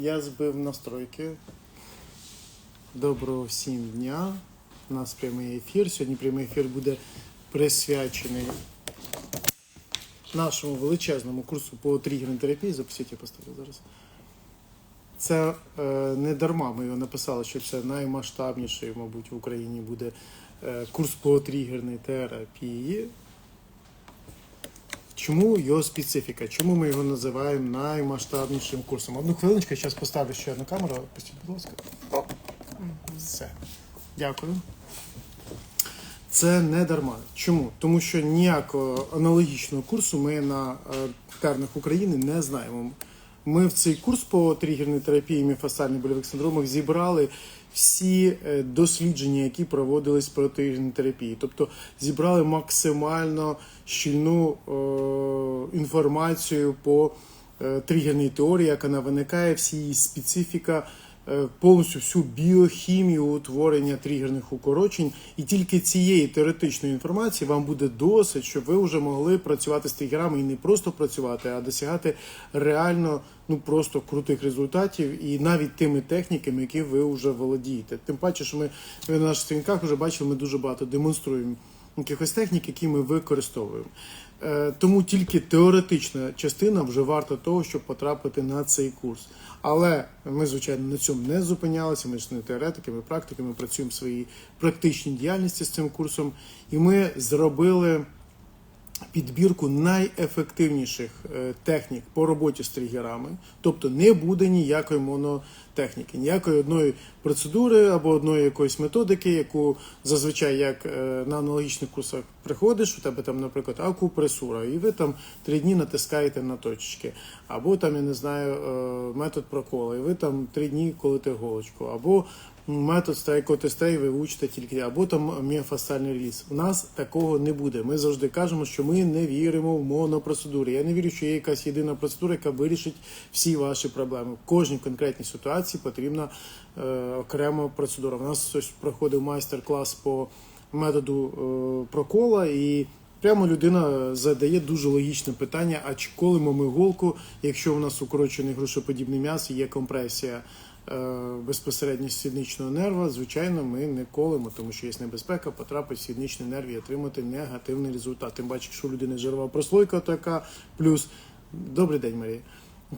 Я збив настройки. Доброго всім дня. У нас прямий ефір. Сьогодні прямий ефір буде присвячений нашому величезному курсу по тригерній терапії. Запустіть, я поставлю зараз. Це е, не дарма. Ми його написали, що це наймасштабніший, мабуть, в Україні буде е, курс по тригерній терапії. Чому його специфіка? Чому ми його називаємо наймасштабнішим курсом? Одну хвилиночку, я зараз поставлю ще одну камеру. Пустіть, будь ласка. Все. Дякую. Це не дарма. Чому? Тому що ніякого аналогічного курсу ми на е, тернах України не знаємо. Ми в цей курс по тригерній терапії міфасальних больових синдромах зібрали всі е, дослідження, які проводились про тригерні терапії. Тобто зібрали максимально щільну е, інформацію по е, тригерній теорії, яка вона виникає, всі її специфіка, повністю всю біохімію утворення тригерних укорочень. І тільки цієї теоретичної інформації вам буде досить, щоб ви вже могли працювати з тригерами і не просто працювати, а досягати реально ну просто крутих результатів і навіть тими техніками, які ви вже володієте. Тим паче, що ми на наших сторінках вже бачили, ми дуже багато демонструємо якихось технік, які ми використовуємо. Е, Тому тільки теоретична частина вже варта того, щоб потрапити на цей курс. Але ми, звичайно, на цьому не зупинялися. Ми ж не теоретики, ми практики, ми працюємо в своїй практичній діяльності з цим курсом. І ми зробили підбірку найефективніших е, технік по роботі з тригерами, тобто не буде ніякої монотехніки, ніякої одної процедури або одної якоїсь методики, яку зазвичай як е, на аналогічних курсах приходиш, у тебе там, наприклад, акупресура, і ви там три дні натискаєте на точечки, або там я не знаю е, метод прокола, і ви там три дні колите голочку, або метод стейкотестей ви учите тільки, або там міофасальний реліз. У нас такого не буде. Ми завжди кажемо, що ми не віримо в монопроцедури. Я не вірю, що є якась єдина процедура, яка вирішить всі ваші проблеми. В кожній конкретній ситуації потрібна е, окрема процедура. У нас ось проходив майстер-клас по методу е, прокола і. Прямо людина задає дуже логічне питання: а чи колимо ми голку, якщо у нас укорочений грушоподібний м'яз є компресія е, безпосередньо сідничного нерва? Звичайно, ми не колимо, тому що є небезпека потрапити в сідничний нерв і отримати негативний результат. Тим паче, якщо у людини жирова прослойка така, плюс добрий день, Марія.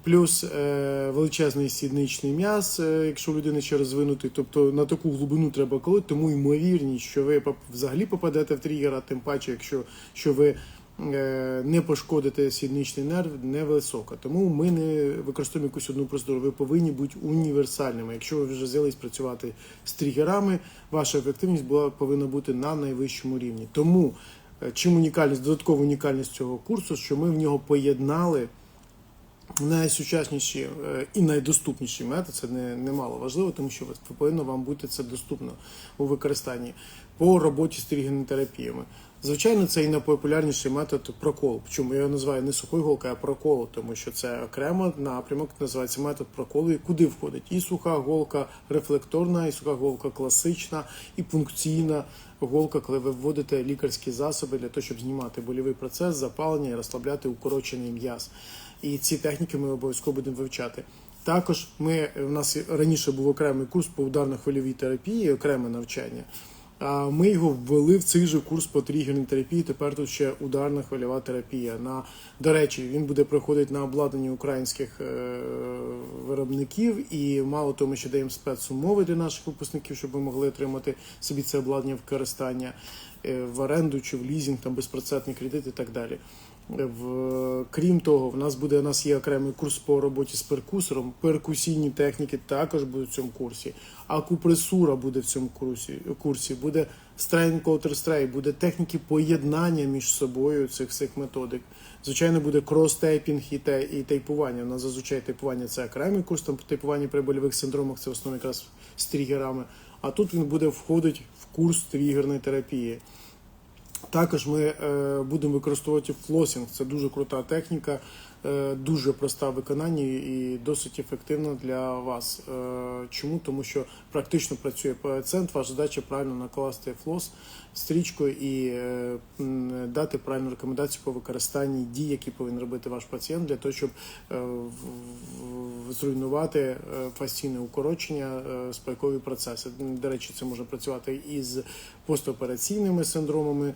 Плюс е, величезний сідничний м'яз, е, якщо у людини ще розвинутий, тобто на таку глибину треба колити, тому ймовірність, що ви взагалі попадете в тригер, а тим паче, якщо що ви е, не пошкодите сідничний нерв, невисока. Тому ми не використовуємо якусь одну процедуру. Ви повинні бути універсальними. Якщо ви вже взялись працювати з тригерами, ваша ефективність була повинна бути на найвищому рівні. Тому е, чим унікальність, додаткова унікальність цього курсу, що ми в нього поєднали найсучасніші е, і найдоступніші метод, це не, немало важливо, тому що повинно вам бути це доступно у використанні по роботі з тригенотерапіями. Звичайно, це і найпопулярніший метод проколу. Чому я його називаю не сухою голкою, а проколу, тому що це окремо напрямок, називається метод проколу, і куди входить і суха голка рефлекторна, і суха голка класична, і пункційна голка, коли ви вводите лікарські засоби для того, щоб знімати больовий процес, запалення і розслабляти укорочений м'яз. І ці техніки ми обов'язково будемо вивчати. Також ми у нас раніше був окремий курс по ударно-хвильовій терапії, окреме навчання. А ми його ввели в цей же курс по тригерній терапії. Тепер тут ще ударна хвильова терапія. На до речі, він буде проходити на обладнанні українських е, виробників. І мало того, ми ще даємо спецумови для наших випускників, щоб ви могли отримати собі це обладнання в використання е, в оренду чи в лізінг, там безпроцентний кредит і так далі. В, крім того, в нас буде у нас є окремий курс по роботі з перкусором. Перкусійні техніки також будуть в цьому курсі. Акупресура буде в цьому курсі. курсі. Буде стрейн коутерстрей, буде техніки поєднання між собою цих всіх методик. Звичайно, буде крос-тейпінг і, те, і тейпування. У нас зазвичай тейпування це окремий курс, там тейпування при больових синдромах це в основному якраз з тригерами. А тут він буде входити в курс тригерної терапії. Також ми е, будемо використовувати флосінг. Це дуже крута техніка. Е, дуже проста в виконанні і досить ефективна для вас. Е, Чому? Тому що практично працює пацієнт, ваша задача правильно накласти флос стрічкою і е, дати правильну рекомендацію по використанні дій, які повинен робити ваш пацієнт для того, щоб зруйнувати фасційне укорочення, спайкові процеси. До речі, це може працювати із постопераційними синдромами.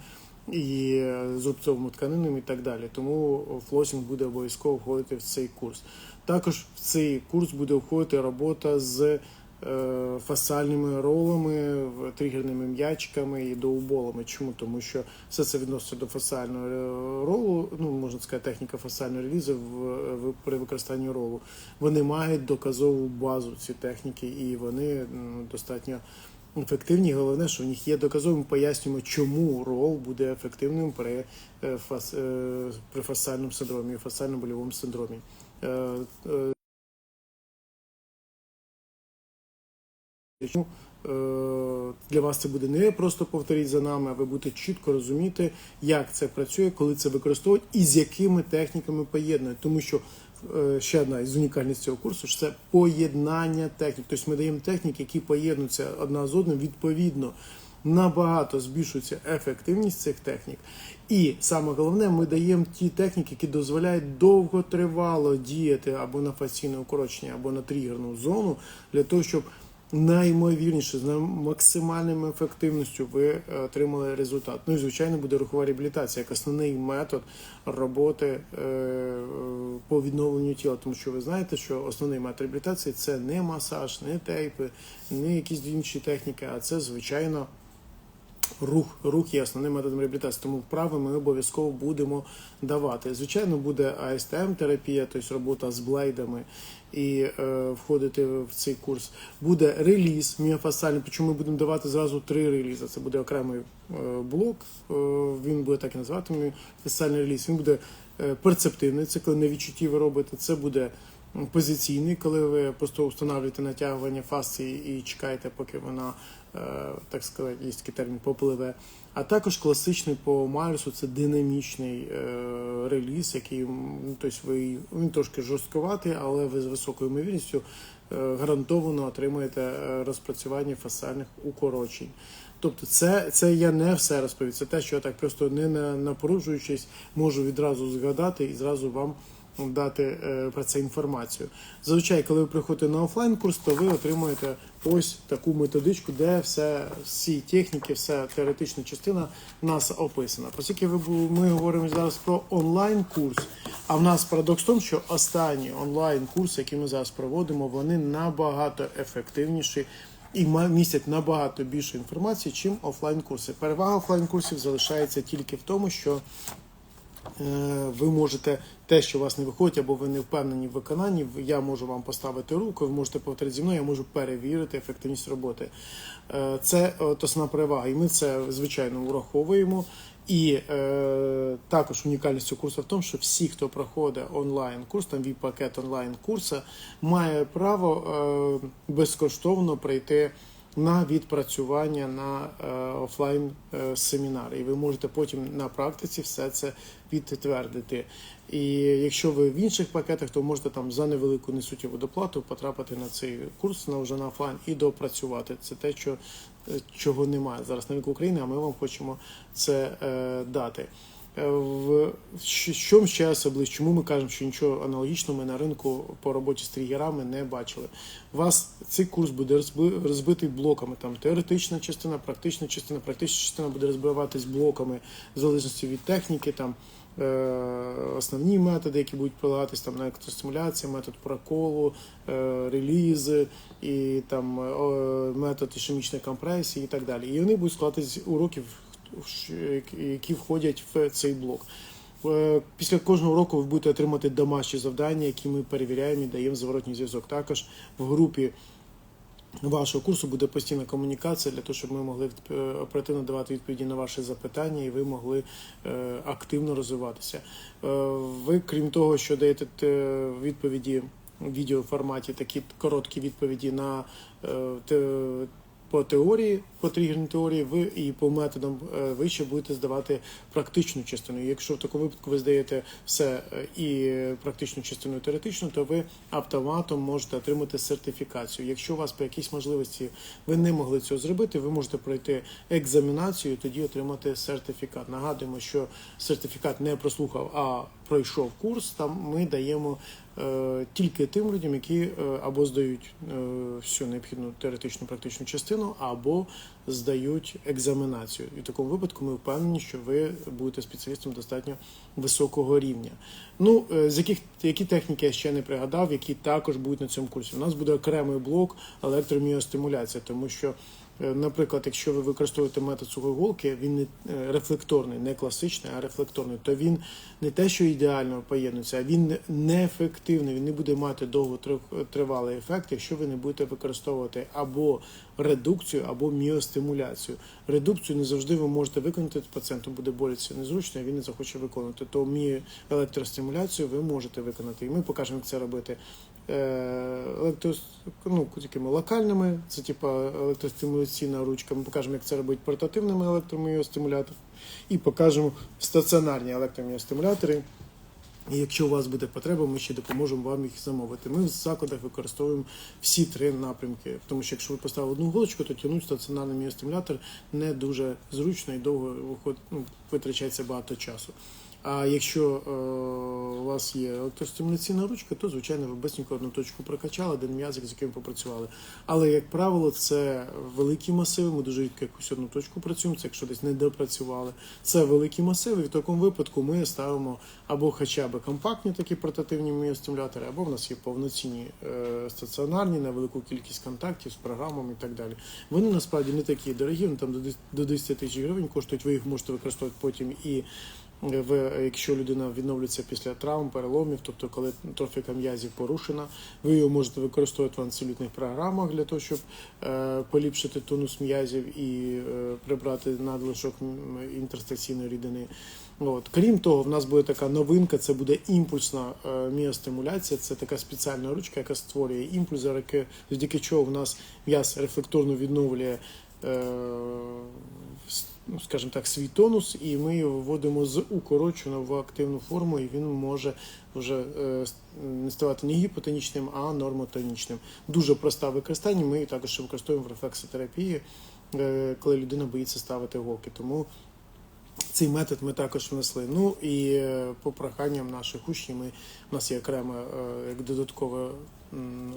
І е, з тканинами і так далі. Тому флосінг буде обов'язково входити в цей курс. Також в цей курс буде входити робота з е, фасальними ролами, тригерними м'ячиками і доуболами. Чому? Тому що все це відноситься до фасального е, ролу, ну можна сказати, техніка фасального релізу в, при використанні ролу. Вони мають доказову базу ці техніки, і вони достатньо ефективні. Головне, що в них є доказовим. Пояснюємо, чому рол буде ефективним при, е, фас, е, при фасальному синдромі, фасально больовому синдромі. Е, для вас це буде не просто повторіть за нами, а ви будете чітко розуміти, як це працює, коли це використовують і з якими техніками поєднують. Тому що ще одна із унікальностей цього курсу що це поєднання технік. Тобто ми даємо техніки, які поєднуються одна з одним відповідно. Набагато збільшується ефективність цих технік, і саме головне, ми даємо ті техніки, які дозволяють довготривало діяти або на фаційне укорочення, або на тригерну зону, для того, щоб наймовірніше, з максимальною ефективністю ви е, отримали результат. Ну і звичайно буде рухова реабілітація як основний метод роботи е, по відновленню тіла. Тому що ви знаєте, що основний метод реабілітації це не масаж, не тейпи, не якісь інші техніки, а це звичайно. Рух, рух є основним методом реабілітації, тому вправи ми обов'язково будемо давати. Звичайно, буде АСТМ терапія, тобто робота з блейдами і е, входити в цей курс. Буде реліз міофасальний, причому ми будемо давати зразу три релізи. Це буде окремий е, блок, е, він буде так і називати міофасальний реліз. Він буде е, перцептивний, це коли на відчутті ви робите. Це буде позиційний, коли ви просто встановлюєте натягування фасції і чекаєте, поки вона, так сказати, є такий термін, попливе. А також класичний по Майерсу це динамічний е, реліз, який ну, тобто ви, він трошки жорсткуватий, але ви з високою ймовірністю е, гарантовано отримаєте е, розпрацювання фасальних укорочень. Тобто, це, це я не все розповів. Це те, що я так просто не на- напружуючись, можу відразу згадати і зразу вам дати е, про це інформацію. Зазвичай, коли ви приходите на офлайн курс, то ви отримуєте ось таку методичку, де все, всі техніки, вся теоретична частина нас описана. Оскільки ми говоримо зараз про онлайн курс, а в нас парадокс в тому, що останні онлайн курси, які ми зараз проводимо, вони набагато ефективніші. І містять набагато більше інформації, чим офлайн курси. Перевага офлайн курсів залишається тільки в тому, що ви можете те, що у вас не виходить, або ви не впевнені в виконанні, я можу вам поставити руку, ви можете повторити зі мною, я можу перевірити ефективність роботи. Е, Це от основна перевага, і ми це звичайно враховуємо. І е, також унікальність цього курсу в тому, що всі, хто проходить онлайн курс, там віп пакет онлайн курсу, має право е, безкоштовно прийти на відпрацювання на е, офлайн е, семінар. І ви можете потім на практиці все це підтвердити. І якщо ви в інших пакетах, то можете там за невелику несуттєву доплату потрапити на цей курс на вже на офлайн і допрацювати. Це те, що е, чого немає зараз на ринку України, а ми вам хочемо це е, дати. Е, В що- ще особливо, чому ми кажемо, що нічого аналогічного ми на ринку по роботі з тригерами не бачили. У вас цей курс буде розбитий блоками. Там теоретична частина, практична частина, практична частина буде розбиватись блоками в залежності від техніки. Там е, основні методи, які будуть прилагатись там на електростимуляція, метод проколу, е, релізи і там метод ішемічної компресії і так далі. І вони будуть складатись уроків, які входять в цей блок. Е, Після кожного року ви будете отримати домашні завдання, які ми перевіряємо і даємо зворотній зв'язок. Також в групі вашого курсу буде постійна комунікація для того, щоб ми могли е, оперативно давати відповіді на ваші запитання і ви могли е, активно розвиватися. Ви, крім того, що даєте відповіді в відеоформаті, такі короткі відповіді на те- по теорії, по тригерній теорії, ви і по методам е, ви ще будете здавати практичну частину. Якщо в такому випадку ви здаєте все е, і практичну частину і теоретичну, то ви автоматом можете отримати сертифікацію. Якщо у вас по якійсь можливості ви не могли цього зробити, ви можете пройти екзаменацію і тоді отримати сертифікат. Нагадуємо, що сертифікат не прослухав, а пройшов курс. Там ми даємо тільки тим людям, які е, або здають е, всю необхідну теоретичну практичну частину, або здають екзаменацію. І в такому випадку ми впевнені, що ви будете спеціалістом достатньо високого рівня. Ну, е, з яких які техніки я ще не пригадав, які також будуть на цьому курсі. У нас буде окремий блок електроміостимуляція, тому що. Е, Наприклад, якщо ви використовуєте метод сухої голки, він не е, рефлекторний, не класичний, а рефлекторний, то він не те, що ідеально поєднується, а він неефективний. Він не буде мати довготривалий ефект, якщо ви не будете використовувати або редукцію, або міостимуляцію. Редукцію не завжди ви можете виконати. Пацієнту буде боліться незручно, і він не захоче виконувати. То міоелектростимуляцію ви можете виконати. І ми покажемо, як це робити е, ну, такими локальними, це типу електростимуляційна ручка. Ми покажемо, як це робити портативними електроміостимуляторами. І покажемо стаціонарні електроміостимулятори. І якщо у вас буде потреба, ми ще допоможемо вам їх замовити. Ми в закладах використовуємо всі три напрямки. Тому що якщо ви поставили одну голочку, то тягнуть стаціонарний міостимулятор не дуже зручно і довго ну, витрачається багато часу. А якщо е, у вас є електростимуляційна ручка, то звичайно ви бисенько одну точку прокачали, один м'язик, з яким попрацювали. Але як правило, це великі масиви. Ми дуже рідко якусь одну точку працюємо. Це якщо десь не допрацювали. Це великі масиви. І в такому випадку ми ставимо або хоча б компактні такі портативні міостимулятори, або в нас є повноцінні е, стаціонарні на велику кількість контактів з програмами і так далі. Вони насправді не такі дорогі, вони там до 10 до 10 тисяч гривень коштують. Ви їх можете використовувати потім і в, якщо людина відновлюється після травм, переломів, тобто коли трофіка м'язів порушена, ви його можете використовувати в ансилютних програмах для того, щоб е, поліпшити тонус м'язів і е, прибрати надлишок інтерстаційної рідини. От. Крім того, в нас буде така новинка, це буде імпульсна е, міостимуляція. Це така спеціальна ручка, яка створює імпульс, завдяки, чого в нас м'яз рефлекторно відновлює. Ну, скажімо так, свій тонус, і ми його виводимо з укорочену в активну форму, і він може вже е, не ставати не гіпотонічним, а нормотонічним. Дуже проста використання. Ми також використовуємо в рефлексотерапії, е, коли людина боїться ставити голки. Тому цей метод ми також внесли. Ну і е, по проханням наших учнів, ми, у нас є окремо е, як додатковий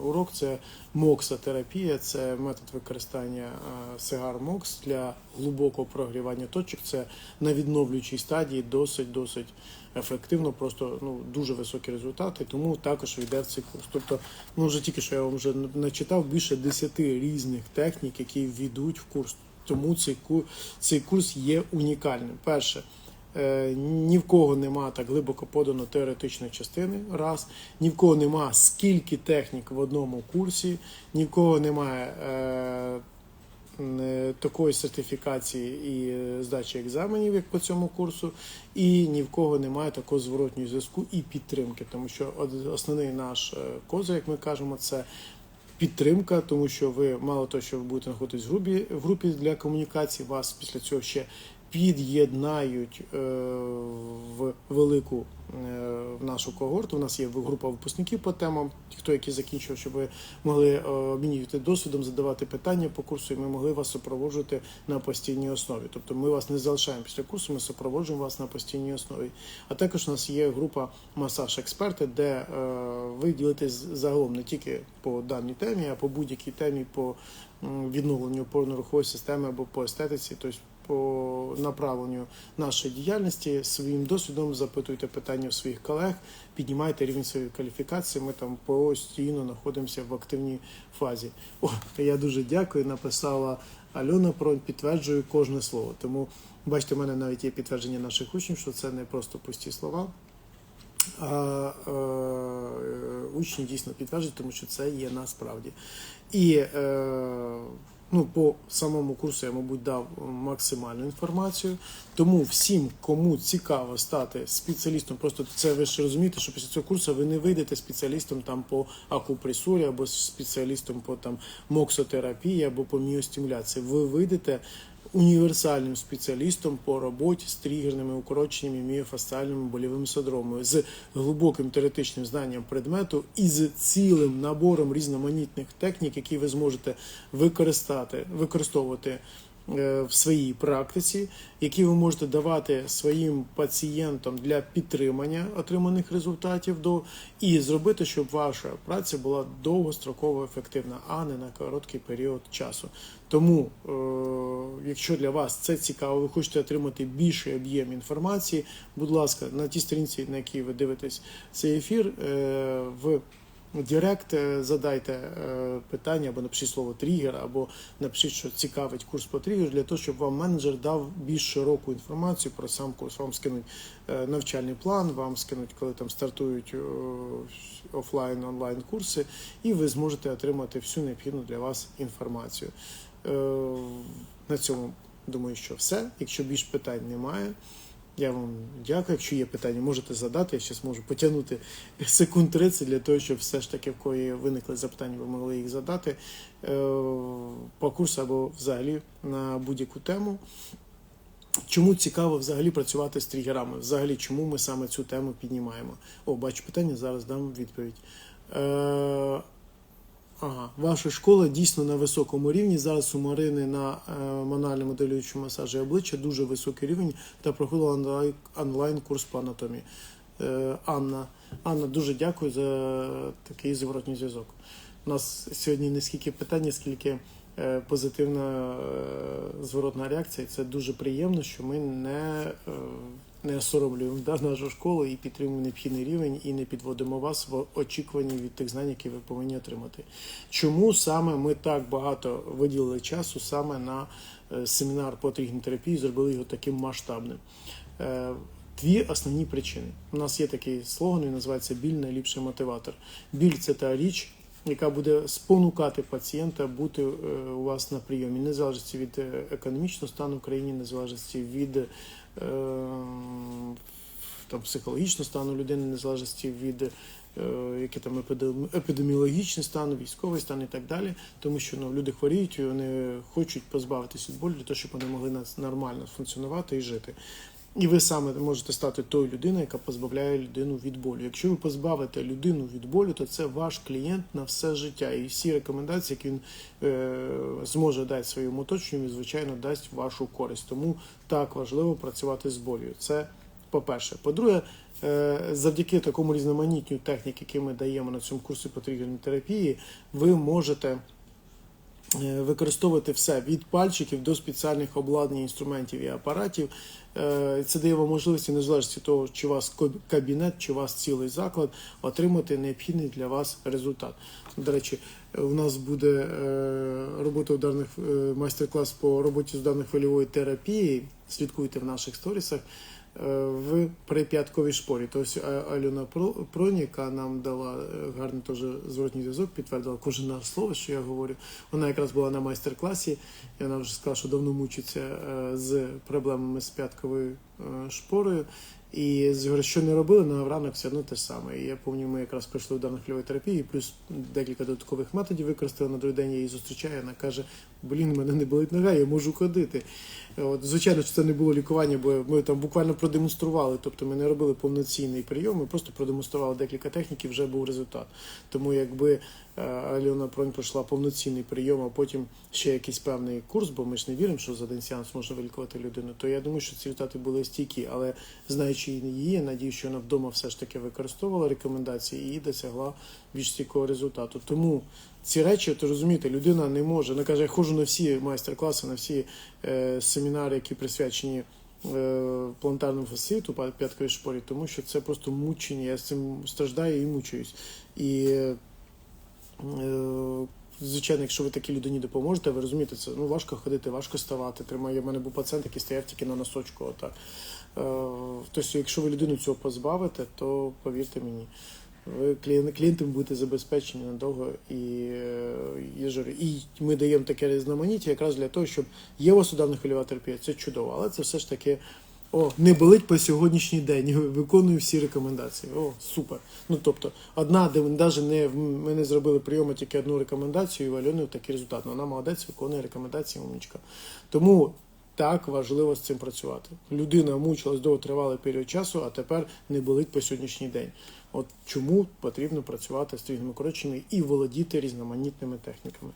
урок, це моксотерапія, це метод використання е, сигар мокс для глибокого прогрівання точок. Це на відновлюючій стадії досить-досить ефективно, просто ну, дуже високі результати, тому також йде в цей курс. Тобто, ну вже тільки що я вам вже начитав більше 10 різних технік, які ввійдуть в курс. Тому цей цей курс є унікальним. Перше, е, ні в кого нема так глибоко подано теоретичної частини. Раз, ні в кого нема скільки технік в одному курсі, ні в кого немає е, е, такої сертифікації і здачі екзаменів, як по цьому курсу, і ні в кого немає такого зворотнього зв'язку і підтримки, тому що основний наш козир, як ми кажемо, це підтримка, тому що ви мало того, що ви будете знаходитись в групі, в групі для комунікації, вас після цього ще під'єднають е, в велику е, в нашу когорту. У нас є група випускників по темам, ті, хто які закінчив, щоб ви могли е, обмінювати досвідом, задавати питання по курсу, і ми могли вас супроводжувати на постійній основі. Тобто ми вас не залишаємо після курсу, ми супроводжуємо вас на постійній основі. А також у нас є група масаж експерти, де ви ділитесь загалом не тільки по даній темі, а по будь-якій темі по відновленню опорно-рухової системи або по естетиці, тобто по направленню нашої діяльності своїм досвідом запитуйте питання у своїх колег, піднімайте рівень своєї кваліфікації. Ми там постійно знаходимося в активній фазі. О, я дуже дякую. Написала Альона про підтверджую кожне слово. Тому бачите, в мене навіть є підтвердження наших учнів, що це не просто пусті слова. А е, учні дійсно підтверджують, тому що це є насправді. І е, Ну, по самому курсу я, мабуть, дав максимальну інформацію. Тому всім, кому цікаво стати спеціалістом, просто це ви ж розумієте, що після цього курсу ви не вийдете спеціалістом там по акупресурі або спеціалістом по там моксотерапії або по міостимуляції. Ви вийдете універсальним спеціалістом по роботі з тригерними укороченнями міофасціальними болівими синдромами з глибоким теоретичним знанням предмету і з цілим набором різноманітних технік, які ви зможете використати, використовувати в своїй практиці, які ви можете давати своїм пацієнтам для підтримання отриманих результатів до і зробити, щоб ваша праця була довгостроково ефективна, а не на короткий період часу. Тому, е, якщо для вас це цікаво, ви хочете отримати більший об'єм інформації, будь ласка, на тій сторінці, на якій ви дивитесь цей ефір, е, в Директ е, задайте е, питання або напишіть слово тригер, або напишіть, що цікавить курс по тригеру, для того, щоб вам менеджер дав більш широку інформацію про сам курс. Вам скинуть е, навчальний план, вам скинуть, коли там стартують офлайн, онлайн курси, і ви зможете отримати всю необхідну для вас інформацію. На цьому думаю, що все. Якщо більш питань немає. Я вам дякую. Якщо є питання, можете задати. Я зараз можу потягнути секунд 30 для того, щоб все ж таки, в кої виникли запитання, ви могли їх задати е, по курсу або взагалі на будь-яку тему. Чому цікаво взагалі працювати з тригерами? Взагалі, чому ми саме цю тему піднімаємо? О, бачу питання, зараз дам відповідь. Ага, ваша школа дійсно на високому рівні. Зараз у Марини на е, мануальному моделюючому масажі обличчя дуже високий рівень та проходила онлайн, онлайн курс по анатомії. Е, Анна, Анна, дуже дякую за такий зворотній зв'язок. У нас сьогодні не скільки питань, скільки е, позитивна зворотна реакція. Це дуже приємно, що ми не, не осоромлюємо да, нашу школу і підтримуємо необхідний рівень і не підводимо вас в очікуванні від тих знань, які ви повинні отримати. Чому саме ми так багато виділили часу саме на е, семінар по тригнотерапії, зробили його таким масштабним? Е, Дві основні причини. У нас є такий слоган, він називається біль найліпший мотиватор. Біль це та річ, яка буде спонукати пацієнта бути е, у вас на прийомі, незалежності від економічного стану в країні, незалежності від там, психологічного стану людини, незалежності від е, який там епідеміологічний стан, військовий стан і так далі. Тому що ну, люди хворіють і вони хочуть позбавитися від болю для того, щоб вони могли нормально функціонувати і жити. І ви саме можете стати тою людиною, яка позбавляє людину від болю. Якщо ви позбавите людину від болю, то це ваш клієнт на все життя. І всі рекомендації, які він е, зможе дати своєму оточенню, звичайно, дасть вашу користь. Тому так важливо працювати з болю. Це по-перше. По-друге, е, завдяки такому різноманітню техніки, які ми даємо на цьому курсі по тригерній терапії, ви можете використовувати все від пальчиків до спеціальних обладнань, інструментів і апаратів. Е, Це дає вам можливість, незалежно від того, чи у вас кабінет, чи у вас цілий заклад, отримати необхідний для вас результат. До речі, е, у нас буде е, робота ударних е, майстер-клас по роботі з ударно-хвильової терапії. Слідкуйте в наших сторісах е, в прип'ятковій шпорі. Тобто Альона Про- Проні, яка нам дала е, гарний теж зворотній зв'язок, підтвердила кожне слово, що я говорю. Вона якраз була на майстер-класі, і вона вже сказала, що давно мучиться е, з проблемами з п'ятковою е, шпорою. І що не робили, на ранок все одно те ж саме. І я пам'ятаю, ми якраз прийшли в дану хвильової терапії, плюс декілька додаткових методів використали. На другий день я її зустрічаю. Вона каже: Блін, мене не болить нога, я можу ходити. От, звичайно, що це не було лікування, бо ми там буквально продемонстрували. Тобто ми не робили повноцінний прийом, ми просто продемонстрували декілька технік і вже був результат. Тому якби е, Альона Пронь пройшла повноцінний прийом, а потім ще якийсь певний курс, бо ми ж не віримо, що за один сеанс можна вилікувати людину, то я думаю, що ці результати були стійкі. Але знаючи її, я надію, що вона вдома все ж таки використовувала рекомендації і досягла більш стійкого результату. Тому ці речі, то розумієте, людина не може. Вона каже, я ходжу на всі майстер-класи, на всі е, семінари, які присвячені е, планетарному фаситу, п'ятковій шпорі, тому що це просто мучення. Я з цим страждаю і мучуюсь. І е, Звичайно, якщо ви такій людині допоможете, ви розумієте, це ну важко ходити, важко ставати. Тримає. У мене був пацієнт, який стояв тільки на носочку. Отак. Е, Тобто, якщо ви людину цього позбавите, то повірте мені, ви клієн- клієнтам будете забезпечені надовго і, е, я ж говорю, і ми даємо таке різноманіття якраз для того, щоб є у вас ударна хвильова терапія, це чудово, але це все ж таки. О, не болить по сьогоднішній день. Виконую всі рекомендації. О, супер. Ну тобто, одна, де навіть не ми не зробили прийому тільки одну рекомендацію, і в Альони такий результат. Ну, Вона молодець, виконує рекомендації умнічка. Тому так важливо з цим працювати. Людина мучилась довготривалий період часу, а тепер не болить по сьогоднішній день. От чому потрібно працювати з стрільними коротшими і володіти різноманітними техніками.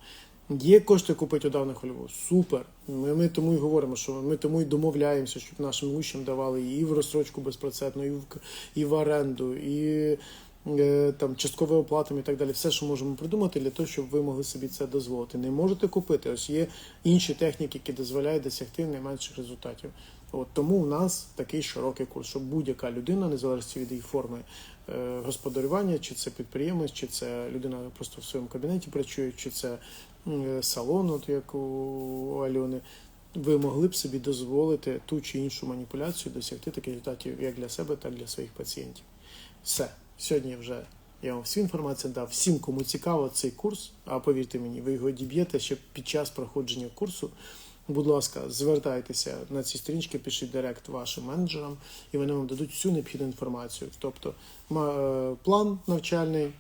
Є кошти купити удавну хольову. Супер. Ми, ми тому і говоримо, що ми тому і домовляємося, щоб нашим учням давали і в розстрочку безпроцентну, і в, і в оренду, і е, там часткове оплатами і так далі. Все, що можемо придумати для того, щоб ви могли собі це дозволити. Не можете купити. Ось є інші техніки, які дозволяють досягти найменших результатів. От тому у нас такий широкий курс, щоб будь-яка людина, незалежно від її форми е, господарювання, чи це підприємець, чи це людина просто в своєму кабінеті працює, чи це м, салон, от як у Альони, ви могли б собі дозволити ту чи іншу маніпуляцію досягти таких результатів як для себе, так і для своїх пацієнтів. Все. Сьогодні вже я вам всю інформацію дав. Всім, кому цікаво цей курс, а повірте мені, ви його діб'єте ще під час проходження курсу. Будь ласка, звертайтеся на ці сторінки, пишіть директ вашим менеджерам, і вони вам дадуть всю необхідну інформацію. Тобто е, план навчальний,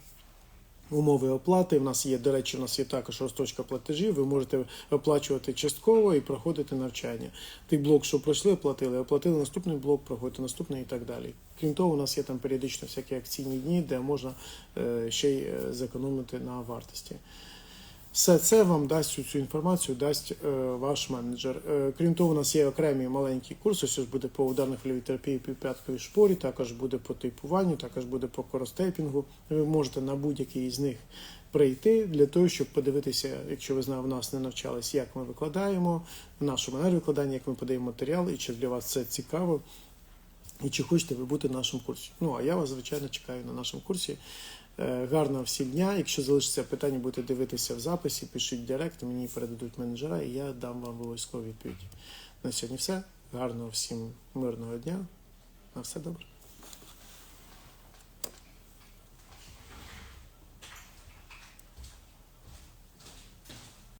умови оплати. У нас є, до речі, у нас є також розточка платежів. Ви можете оплачувати частково і проходити навчання. Той блок, що пройшли, оплатили, оплатили наступний блок, проходите наступний і так далі. Крім того, у нас є там періодично всякі акційні дні, де можна е, ще й е, зекономити на вартості. Все це вам дасть цю, інформацію, дасть е, ваш менеджер. Е, крім того, у нас є окремі маленькі курси. Ось буде по ударно хвильовій терапії півп'ятковій шпорі, також буде по типуванню, також буде по коростейпінгу. Ви можете на будь-який з них прийти для того, щоб подивитися, якщо ви знав, в нас не навчались, як ми викладаємо, в нашому манері викладання, як ми подаємо матеріал, і чи для вас це цікаво. І чи хочете ви бути на нашому курсі? Ну а я вас, звичайно, чекаю на нашому курсі. Е, Гарного всім дня. Якщо залишиться питання, будете дивитися в записі, пишіть директ, мені передадуть менеджера, і я дам вам обов'язково відповідь. На сьогодні все. Гарного всім мирного дня. На все добре.